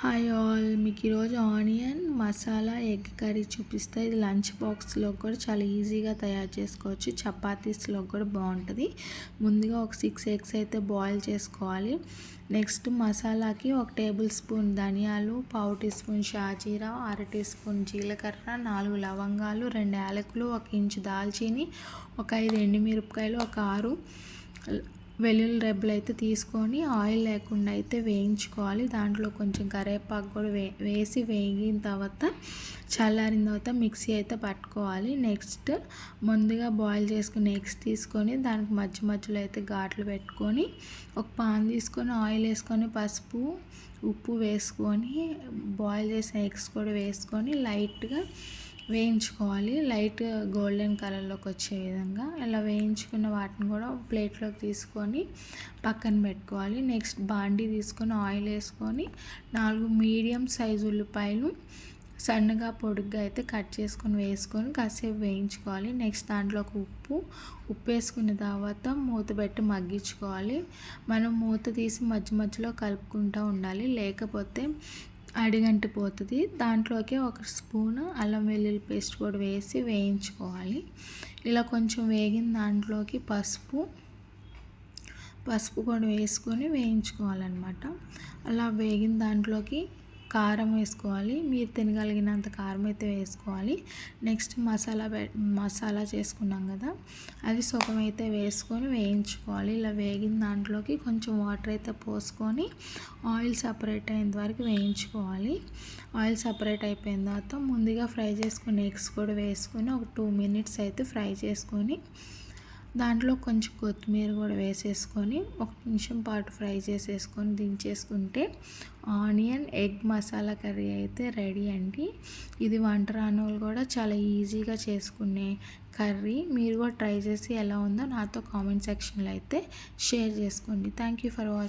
Hi all మీకు ఈరోజు onion masala egg curry చూపిస్తే ఇది లంచ్ బాక్స్లో కూడా చాలా ఈజీగా తయారు చేసుకోవచ్చు. చపాతీస్లో కూడా బాగుంటుంది. ముందుగా ఒక సిక్స్ ఎగ్స్ అయితే బాయిల్ చేసుకోవాలి. నెక్స్ట్ మసాలాకి ఒక టేబుల్ స్పూన్ ధనియాలు పావు టీ స్పూన్ షాజీరా అర టీ స్పూన్ జీలకర్ర నాలుగు లవంగాలు రెండు యాలకులు ఒక ఇంచు దాల్చీని ఒక ఐదు ఎండుమిరపకాయలు ఒక ఆరు వెల్లుల్లి రెబ్బలు అయితే తీసుకొని ఆయిల్ లేకుండా అయితే వేయించుకోవాలి. దాంట్లో కొంచెం కరివేపాకు కూడా వే వేసి వేగిన తర్వాత చల్లారిన తర్వాత మిక్సీ అయితే పట్టుకోవాలి. నెక్స్ట్ ముందుగా బాయిల్ చేసుకుని ఎగ్స్ తీసుకొని దానికి మధ్య మధ్యలో అయితే ఘాట్లు పెట్టుకొని ఒక పాన్ తీసుకొని ఆయిల్ వేసుకొని పసుపు ఉప్పు వేసుకొని బాయిల్ చేసిన ఎగ్స్ కూడా వేసుకొని లైట్గా వేయించుకోవాలి. లైట్ గోల్డెన్ కలర్లోకి వచ్చే విధంగా ఇలా వేయించుకున్న వాటిని కూడా ప్లేట్లోకి తీసుకొని పక్కన పెట్టుకోవాలి. నెక్స్ట్ బాండీ తీసుకొని ఆయిల్ వేసుకొని నాలుగు మీడియం సైజు ఉల్లిపాయలు సన్నగా పొడుగ్గా అయితే కట్ చేసుకొని వేసుకొని కాసేపు వేయించుకోవాలి. నెక్స్ట్ దాంట్లోకి ఉప్పు ఉప్పు వేసుకున్న తర్వాత మూత పెట్టి మగ్గించుకోవాలి. మనం మూత తీసి మధ్య మధ్యలో కలుపుకుంటూ ఉండాలి. లేకపోతే అడిగంటి పోతుంది దాంట్లోకి ఒక స్పూన్ అల్లం వెల్లుల్లి పేస్ట్ కూడా వేసి వేయించుకోవాలి. ఇలా కొంచెం వేగిన దాంట్లోకి పసుపు పసుపు కూడా వేసుకొని వేయించుకోవాలన్నమాట. అలా వేగిన దాంట్లోకి కారం వేసుకోవాలి. మీరు తినగలిగినంత కారం అయితే వేసుకోవాలి. నెక్స్ట్ మసాలా మసాలా చేసుకున్నాం కదా అది సుఖం అయితే వేసుకొని వేయించుకోవాలి. ఇలా వేగిన దాంట్లోకి కొంచెం వాటర్ అయితే పోసుకొని ఆయిల్ సపరేట్ అయిన వరకు వేయించుకోవాలి. ఆయిల్ సపరేట్ అయిపోయిన తర్వాత ముందుగా ఫ్రై చేసుకుని ఎగ్స్ కూడా వేసుకొని ఒక టూ మినిట్స్ అయితే ఫ్రై చేసుకొని దాంట్లో కొంచెం కొత్తిమీర కూడా వేసేసుకొని ఒక నిమిషం పాటు ఫ్రై చేసేసుకొని దించేసుకుంటే ఆనియన్ ఎగ్ మసాలా కర్రీ అయితే రెడీ అండి. ఇది వంట రానోళ్ళు కూడా చాలా ఈజీగా చేసుకునే కర్రీ. మీరు కూడా ట్రై చేసి ఎలా ఉందో నాతో కామెంట్ సెక్షన్లో అయితే షేర్ చేసుకోండి. Thank you for watching